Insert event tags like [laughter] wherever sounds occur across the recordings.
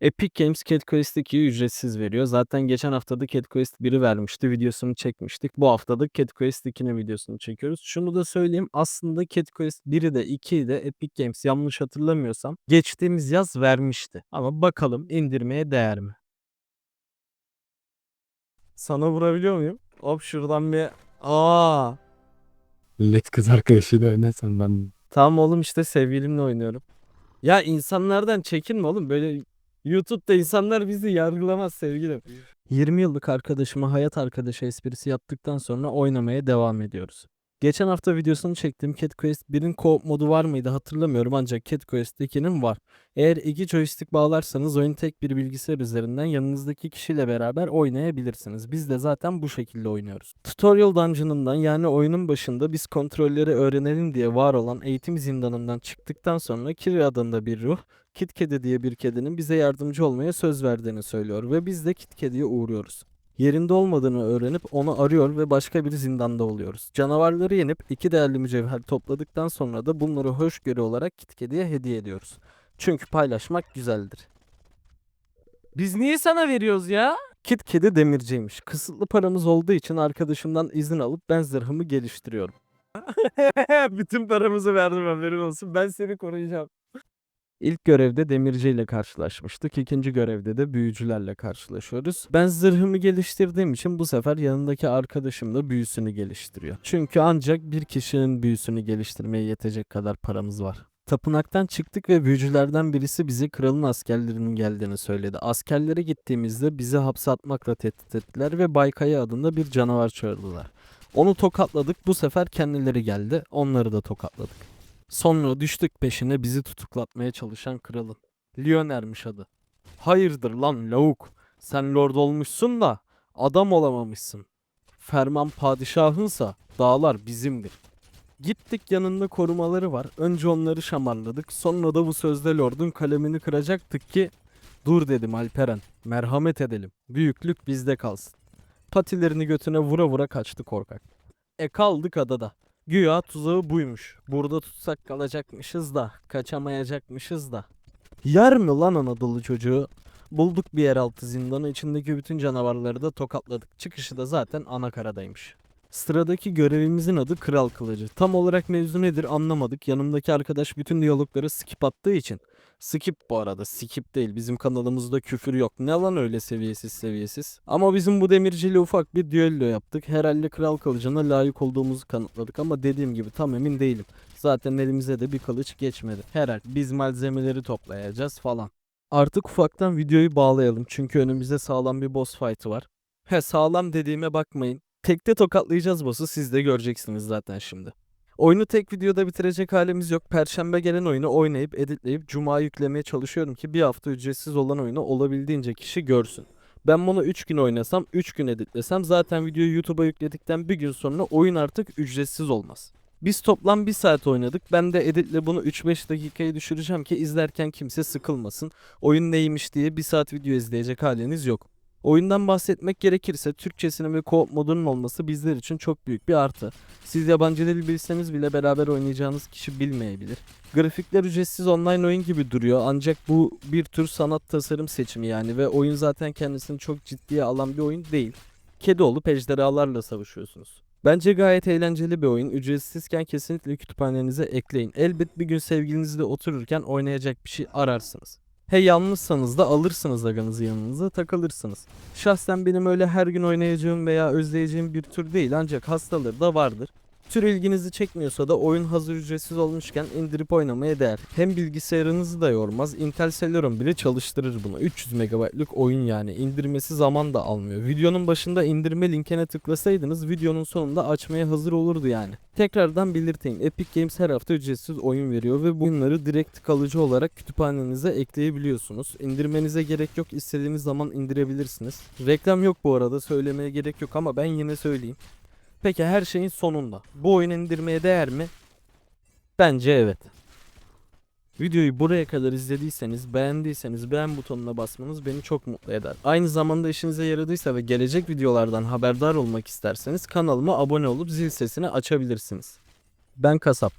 Epic Games Cat Quest 2'yi ücretsiz veriyor. Zaten geçen hafta da Cat Quest 1'i vermişti. Videosunu çekmiştik. Bu hafta da Cat Quest 2'nin videosunu çekiyoruz. Şunu da söyleyeyim. Aslında Cat Quest 1'i de 2'yi de Epic Games yanlış hatırlamıyorsam geçtiğimiz yaz vermişti. Ama bakalım indirmeye değer mi? Sana vurabiliyor muyum? Hop şuradan bir... Aa. Millet kız arkadaşıyla oynarsan ben Tamam oğlum işte sevgilimle oynuyorum. Ya insanlardan çekinme oğlum. Böyle YouTube'da insanlar bizi yargılamaz sevgilim. 20 yıllık arkadaşıma hayat arkadaşı esprisi yaptıktan sonra oynamaya devam ediyoruz. Geçen hafta videosunu çektiğim Cat Quest 1'in co-op modu var mıydı hatırlamıyorum ancak Cat Quest 2'nin var. Eğer iki joystick bağlarsanız oyunu tek bir bilgisayar üzerinden yanınızdaki kişiyle beraber oynayabilirsiniz. Biz de zaten bu şekilde oynuyoruz. Tutorial Dungeon'ından yani oyunun başında biz kontrolleri öğrenelim diye var olan eğitim zindanından çıktıktan sonra Kiri adında bir ruh, Kit Kedi diye bir kedinin bize yardımcı olmaya söz verdiğini söylüyor ve biz de Kit Kedi'ye uğruyoruz. Yerinde olmadığını öğrenip onu arıyor ve başka bir zindanda oluyoruz. Canavarları yenip iki değerli mücevher topladıktan sonra da bunları hoşgörü olarak Kit Kedi'ye hediye ediyoruz. Çünkü paylaşmak güzeldir. Biz niye sana veriyoruz ya? Kit Kedi demirciymiş. Kısıtlı paramız olduğu için arkadaşımdan izin alıp ben zırhımı geliştiriyorum. [laughs] Bütün paramızı verdim haberin olsun. Ben seni koruyacağım. İlk görevde demirci ile karşılaşmıştık. İkinci görevde de büyücülerle karşılaşıyoruz. Ben zırhımı geliştirdiğim için bu sefer yanındaki arkadaşım da büyüsünü geliştiriyor. Çünkü ancak bir kişinin büyüsünü geliştirmeye yetecek kadar paramız var. Tapınaktan çıktık ve büyücülerden birisi bize kralın askerlerinin geldiğini söyledi. Askerlere gittiğimizde bizi hapse atmakla tehdit ettiler ve Baykaya adında bir canavar çağırdılar. Onu tokatladık bu sefer kendileri geldi onları da tokatladık. Sonra düştük peşine bizi tutuklatmaya çalışan kralın. Lioner'miş adı. Hayırdır lan lavuk. Sen lord olmuşsun da adam olamamışsın. Ferman padişahınsa dağlar bizimdir. Gittik yanında korumaları var. Önce onları şamarladık. Sonra da bu sözde lordun kalemini kıracaktık ki dur dedim Alperen. Merhamet edelim. Büyüklük bizde kalsın. Patilerini götüne vura vura kaçtı korkak. E kaldık adada. Güya tuzağı buymuş. Burada tutsak kalacakmışız da, kaçamayacakmışız da. Yer mi lan Anadolu çocuğu? Bulduk bir yeraltı zindanı içindeki bütün canavarları da tokatladık. Çıkışı da zaten Anakaradaymış. Sıradaki görevimizin adı Kral Kılıcı. Tam olarak mevzu nedir anlamadık. Yanımdaki arkadaş bütün diyalogları skip attığı için. Skip bu arada skip değil. Bizim kanalımızda küfür yok. Ne lan öyle seviyesiz seviyesiz. Ama bizim bu demirciyle ufak bir düello yaptık. Herhalde Kral Kılıcı'na layık olduğumuzu kanıtladık ama dediğim gibi tam emin değilim. Zaten elimize de bir kılıç geçmedi. Herhalde biz malzemeleri toplayacağız falan. Artık ufaktan videoyu bağlayalım çünkü önümüzde sağlam bir boss fight'ı var. He sağlam dediğime bakmayın. Tekte tokatlayacağız boss'u siz de göreceksiniz zaten şimdi. Oyunu tek videoda bitirecek halimiz yok. Perşembe gelen oyunu oynayıp editleyip cuma yüklemeye çalışıyorum ki bir hafta ücretsiz olan oyunu olabildiğince kişi görsün. Ben bunu 3 gün oynasam, 3 gün editlesem zaten videoyu YouTube'a yükledikten bir gün sonra oyun artık ücretsiz olmaz. Biz toplam 1 saat oynadık. Ben de editle bunu 3-5 dakikaya düşüreceğim ki izlerken kimse sıkılmasın. Oyun neymiş diye 1 saat video izleyecek haliniz yok. Oyundan bahsetmek gerekirse Türkçesinin ve co-op modunun olması bizler için çok büyük bir artı. Siz yabancı dil bilseniz bile beraber oynayacağınız kişi bilmeyebilir. Grafikler ücretsiz online oyun gibi duruyor ancak bu bir tür sanat tasarım seçimi yani ve oyun zaten kendisini çok ciddiye alan bir oyun değil. Kedi olup ejderhalarla savaşıyorsunuz. Bence gayet eğlenceli bir oyun. Ücretsizken kesinlikle kütüphanenize ekleyin. Elbet bir gün sevgilinizle otururken oynayacak bir şey ararsınız. He yalnızsanız da alırsınız aganızı yanınıza takılırsınız. Şahsen benim öyle her gün oynayacağım veya özleyeceğim bir tür değil ancak hastaları da vardır. Tür ilginizi çekmiyorsa da oyun hazır ücretsiz olmuşken indirip oynamaya değer. Hem bilgisayarınızı da yormaz. Intel Celeron bile çalıştırır bunu. 300 MB'lık oyun yani. İndirmesi zaman da almıyor. Videonun başında indirme linkine tıklasaydınız videonun sonunda açmaya hazır olurdu yani. Tekrardan belirteyim. Epic Games her hafta ücretsiz oyun veriyor ve bu oyunları direkt kalıcı olarak kütüphanenize ekleyebiliyorsunuz. İndirmenize gerek yok. istediğiniz zaman indirebilirsiniz. Reklam yok bu arada. Söylemeye gerek yok ama ben yine söyleyeyim. Peki her şeyin sonunda bu oyunu indirmeye değer mi? Bence evet. Videoyu buraya kadar izlediyseniz, beğendiyseniz beğen butonuna basmanız beni çok mutlu eder. Aynı zamanda işinize yaradıysa ve gelecek videolardan haberdar olmak isterseniz kanalıma abone olup zil sesini açabilirsiniz. Ben Kasap.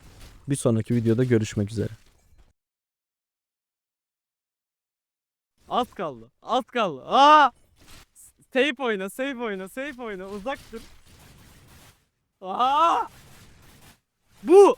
Bir sonraki videoda görüşmek üzere. Az kaldı. Az kaldı. Aa! Safe oyna, safe oyna, safe oyna. Uzak dur. 아! 뭐!